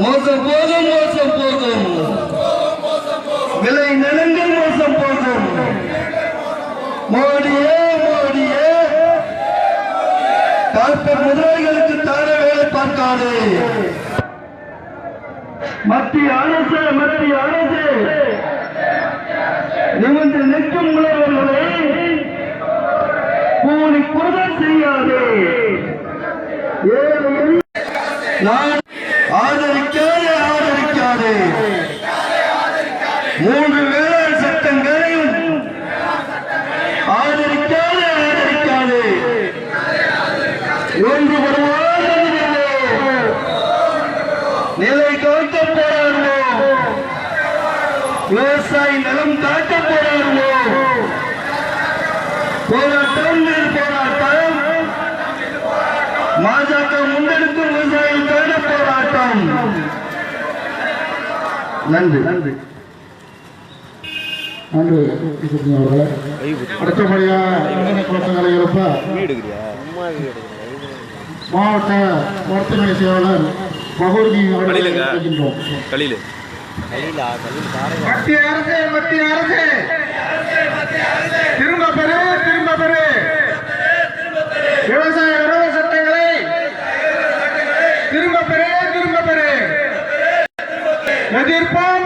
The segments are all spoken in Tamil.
மோசம் போதும் மோசம் போதும் விலை நலங்கள் மோசம் போதும் மோடியே மோடியே. கார்பரேட் முதலாளிகளுக்கு தார வேலை பார்க்காது. மத்திய அரசு மத்திய அரசு. நிமிந்து நிற்கும் உழவர்களை கூலி குறுதல் செய்யாது. ஏழை நான் ஆதரிக்காதே மூன்று வேளாண் சட்டங்களையும் ஆதரிக்காதே ஆதரிக்காதே. ஒன்று நிலை காக்க போராடுவோம். விவசாயி நலம் காக்க போராடுவோம். போராட்டம் இது போராட்டம். பாஜக முன்னெடுக்கும் விவசாயிகளுக்கான போராட்டம். நன்றி. நன்றி. நன்றி. அவர்களே. அடுத்தபடியாக இளைஞர் குழப்பங்களை எழுப்ப? மாவட்ட வர்த்தக செயலாளர் பகவதி அவர்களை கலிலு மத்திய அரசு மத்திய அரசு. திரும்ப பெறு திரும்ப பெறு. விவசாய এদের পর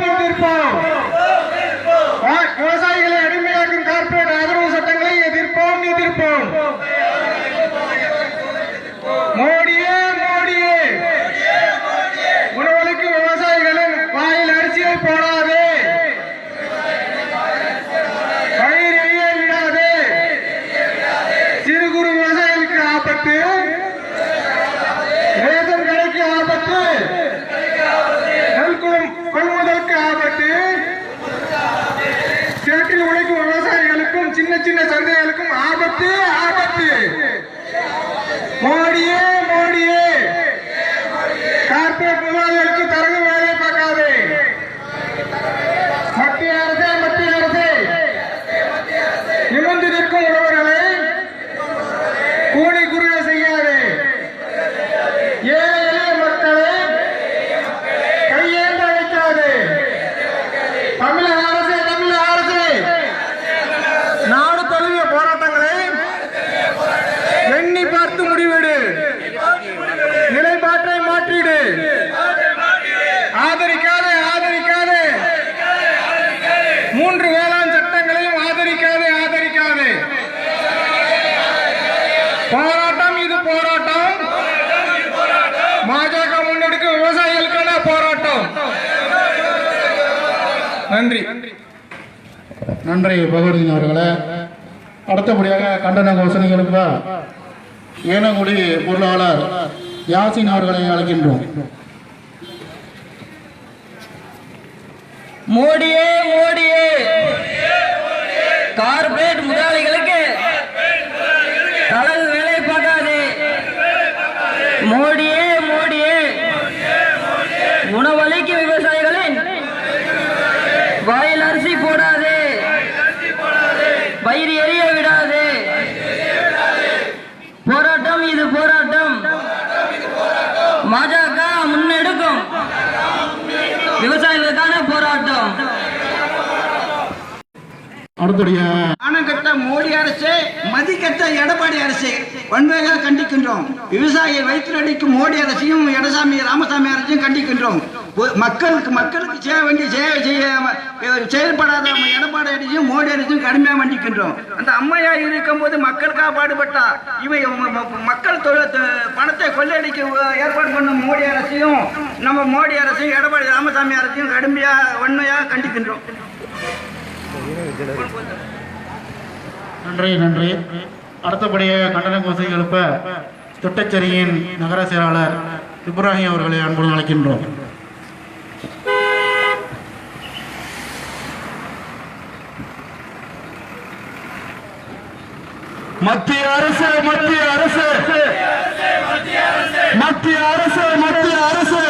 சந்தைகளுக்கும் நன்றி. நன்றி பகவதின் அவர்களே. அடுத்தபடியாக கண்டன கோஷனை ஏனங்குடி பொருளாளர் யாசின் அவர்களை அழைக்கின்றோம். மோடியே மோடியே. கார்பரேட் முதலாளிகளுக்கு தலகு வேலை பார்க்காதே மோடியே மோடியே உணவளிக்கு விவசாயிகளின் வாயில் அரிசி போடாதே பயிர் எரிய விடாதே போராட்டம் இது போராட்டம் பாஜக முன்னெடுக்கும் விவசாயிகளுக்கான போராட்டம் அடுத்துடைய ஆனங்கட்ட மோடி அரசு மதிக்கட்ட எடப்பாடி அரசு வன்மையாக கண்டிக்கின்றோம். விவசாயியை வயிற்றுடிக்கும் மோடி அரசையும் எடசாமி ராமசாமி அரசையும் கண்டிக்கின்றோம். மக்களுக்கு மக்களுக்கு செய்ய வேண்டிய சேவை செய்ய செயல்படாத எடப்பாடி அரசையும் மோடி அரசையும் கடுமையாக வண்டிக்கின்றோம் அந்த அம்மையா இருக்கும் போது மக்களுக்காக பாடுபட்டா இவை மக்கள் தொழில் பணத்தை கொள்ளையடிக்க ஏற்பாடு பண்ணும் மோடி அரசையும் நம்ம மோடி அரசையும் எடப்பாடி ராமசாமி அரசையும் கடுமையாக வன்மையாக கண்டிக்கின்றோம். நன்றி நன்றி. அடுத்தபடியாக கண்டன கோசை எழுப்ப திட்டச்சேரியின் நகர செயலாளர் இப்ராஹிம் அவர்களை அன்புடன் அழைக்கின்றோம். மத்திய அரசு மத்திய அரசு. மத்திய அரசு மத்திய அரசு.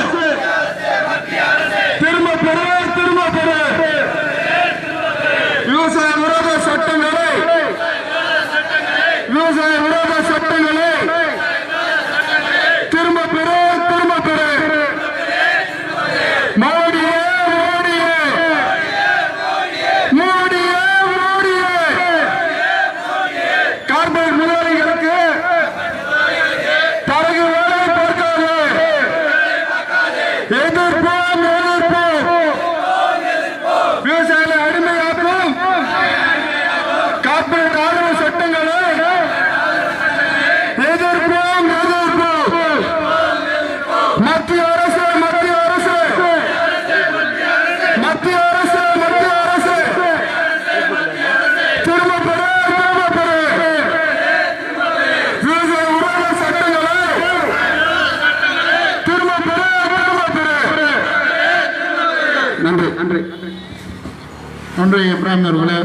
நன்றி இப்ராஹிம் அவர்களே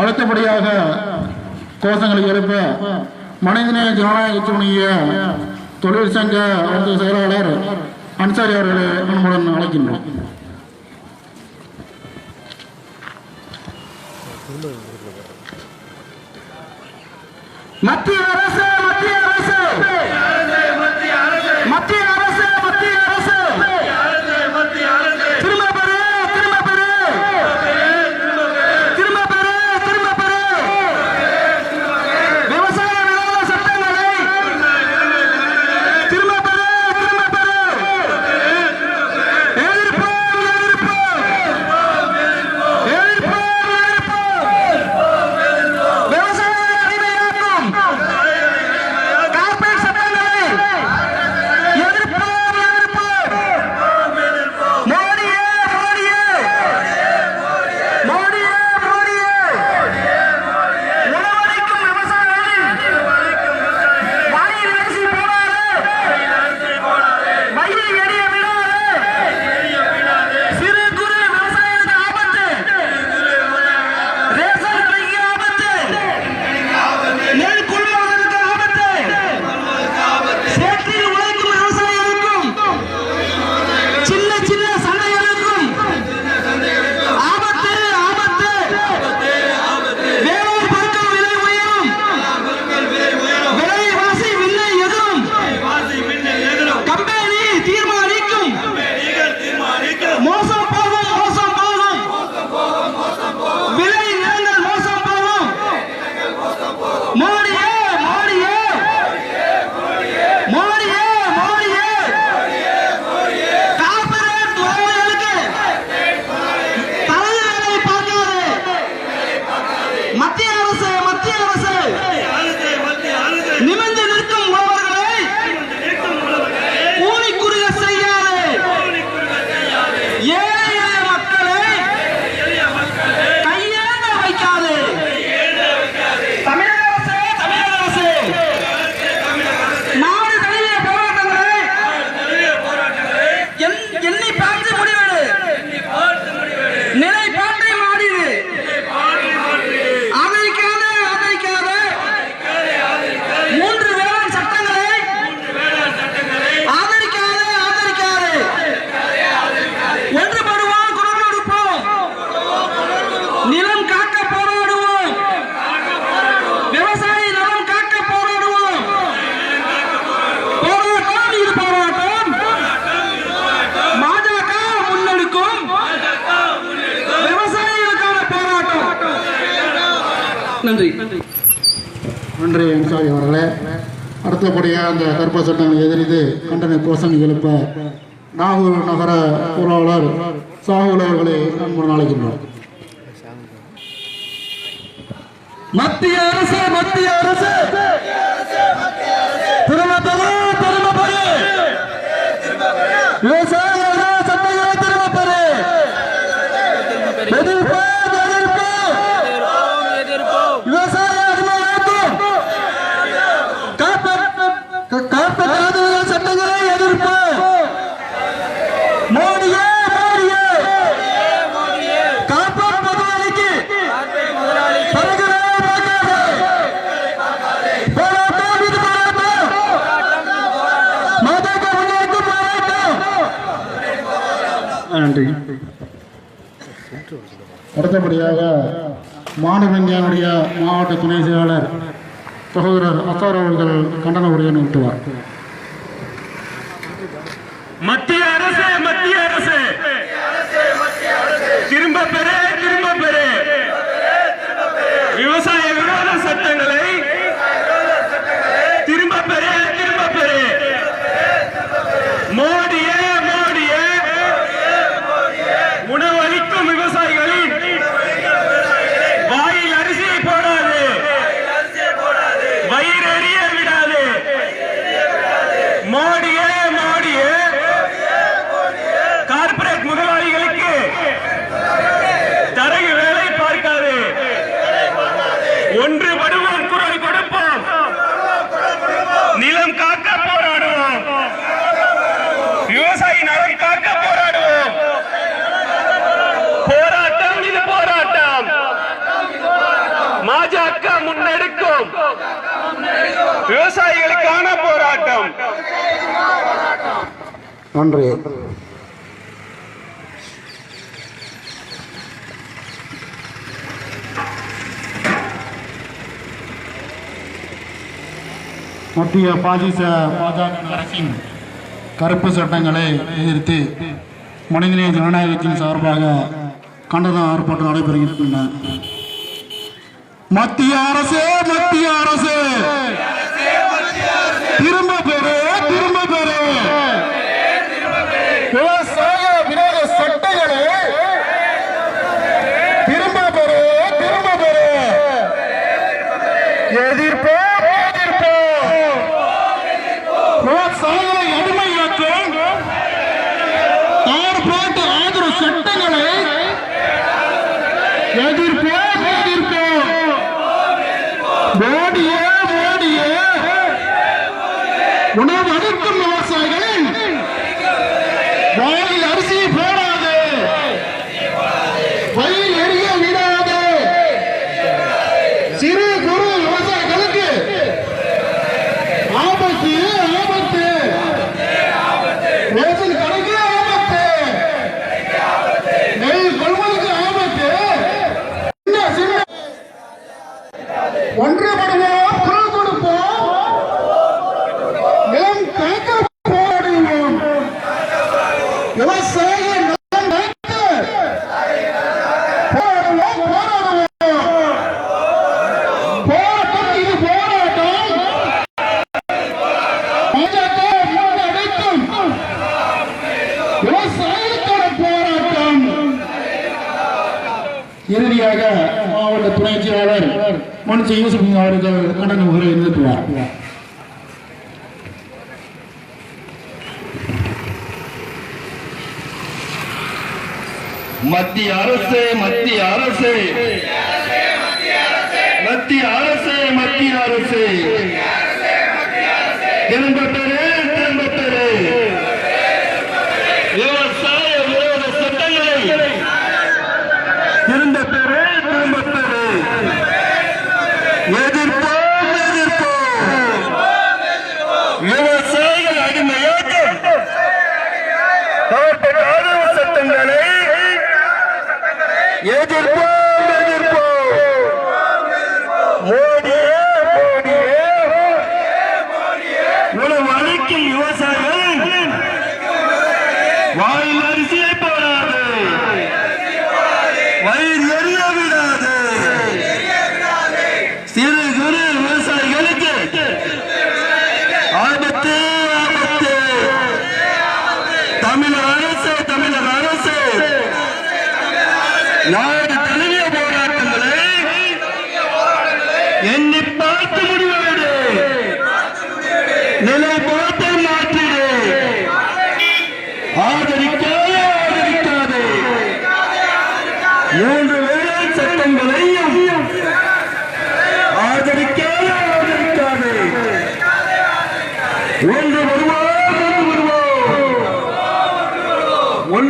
அடுத்தபடியாக கோஷங்களை எழுப்ப மனிதநேய ஜனநாயக துணிய தொழிற்சங்க செயலாளர் அன்சாரி அவர்களை அன்புடன் அழைக்கின்றோம். மத்திய அரசு நன்றி. நன்றி அன்சாரி அவர்களே. அடுத்தபடியாக அந்த கர்ப்ப சட்டங்களை எதிர்த்து கண்டன கோஷம் எழுப்ப நாகூர் நகர பொருளாளர் சாகுல் அவர்களை அழைக்கின்றோம். மத்திய அரசு மத்திய அரசு! திரும்ப திரும்ப விவசாய அடுத்தபடியாக மாணவங்கியானுடைய மாவட்ட துணை செயலாளர் சகோதரர் அசார் அவர்கள் கண்டன உரையை நிறுத்துவார் மத்திய பாஜக முன்னெடுக்கும். விவசாயிகளுக்கான போராட்டம். நன்றி. மத்திய பாதிச பாஜக அரசின் கருப்பு சட்டங்களை எதிர்த்து மனிதநேய ஜனநாயகத்தின் சார்பாக கண்டன ஆர்ப்பாட்டம் நடைபெறுகின்றன. மத்திய அரசே திரும்ப பெறு திரும்ப பெறு விவசாய விரோத சட்டங்களை திரும்ப பெறு திரும்ப பெறு எதிர்ப்போம் எதிர்ப்போம் விவசாயிகளை அடிமையாக்கும் ஆர்ப்பாட்ட ஆதரவு சட்டங்களை எதிர்ப்போம் எதிர்ப்போம் மோடியே மோடியே உணவு அளிக்கும் விவசாயிகளின் வாயில் அரிசி போடாது வயிறு எரிய விடாது சிறு குறு விவசாயிகளுக்கு ஆபத்து ஆபத்து ரேஷன் கடைக்கு ஆபத்து நெல் கொள்முதலுக்கு ஆபத்து சின்ன சின்ன ஒன்றுபடுவோம் குரல் கொடுப்போம் நிலம் காக்க போராடுவோம் விவசாய நலன் காக்க போராடுவோம் போராடுவோம் போராட்டம் இது போராட்டம் பாஜக முன்னெடுக்கும் விவசாயிகளுக்கான போராட்டம் இறுதியாக மாவட்ட துணை செயலாளர் மனுஷ யூசுப் அவர்கள் கடன் உரை நிறுத்துவார் மத்திய அரசு மத்திய அரசு. மத்திய அரசு மத்திய அரசு திரும்ப பெறு திரும்ப பெறு விவசாய விரோத சட்டங்களை திரும்ப பெறு திரும்ப பெறு எதிர்ப்போம் எதிர்ப்போம் விவசாயிகள் அடிமையாக்கம் ஆதரவு சட்டங்களை எதிர்ப்போம்.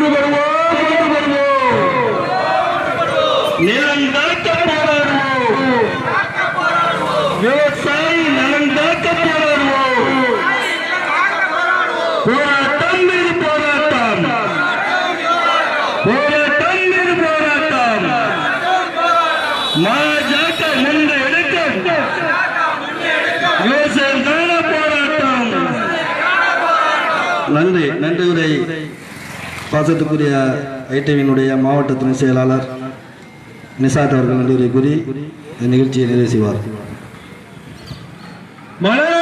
ஒன்று வருவோம் ஒன்று வருவோம். ஒன்று நிலம் காக்க போராடுவோம். விவசாயி நலன் காக்க போராடுவோம். போராட்டம் மீது போராட்டம். போராட்டம் மீது போராட்டம். மாஜாக்க நின்ற எடுக்கும். விவசாயத்தான போராட்டம். நன்றி நன்றி உரை. பாசத்துக்குரிய ஐடிவியினுடைய மாவட்ட துணை செயலாளர் நிசாத் அவர்கள் நன்றி கூறி இந்த நிகழ்ச்சியை நிறைவு செய்வார். மலரட்டும்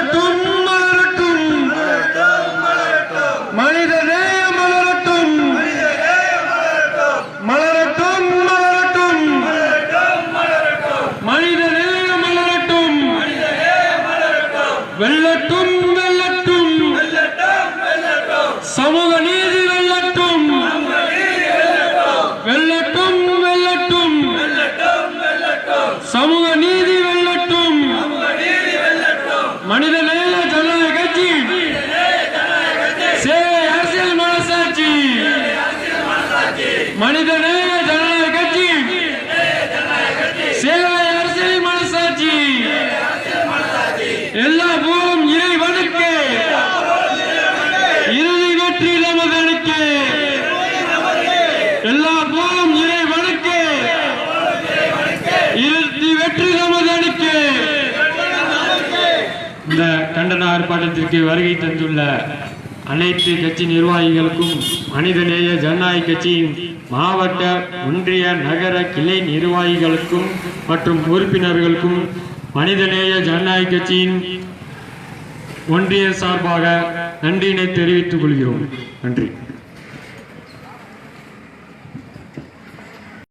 இந்த கண்டன ஆர்ப்பாட்டத்திற்கு வருகை தந்துள்ள அனைத்து கட்சி நிர்வாகிகளுக்கும் மனிதநேய ஜனநாயக கட்சியின் மாவட்ட ஒன்றிய நகர கிளை நிர்வாகிகளுக்கும் மற்றும் உறுப்பினர்களுக்கும் மனிதநேய ஜனநாயக கட்சியின் ஒன்றிய சார்பாக நன்றியினை தெரிவித்துக் கொள்கிறோம். நன்றி.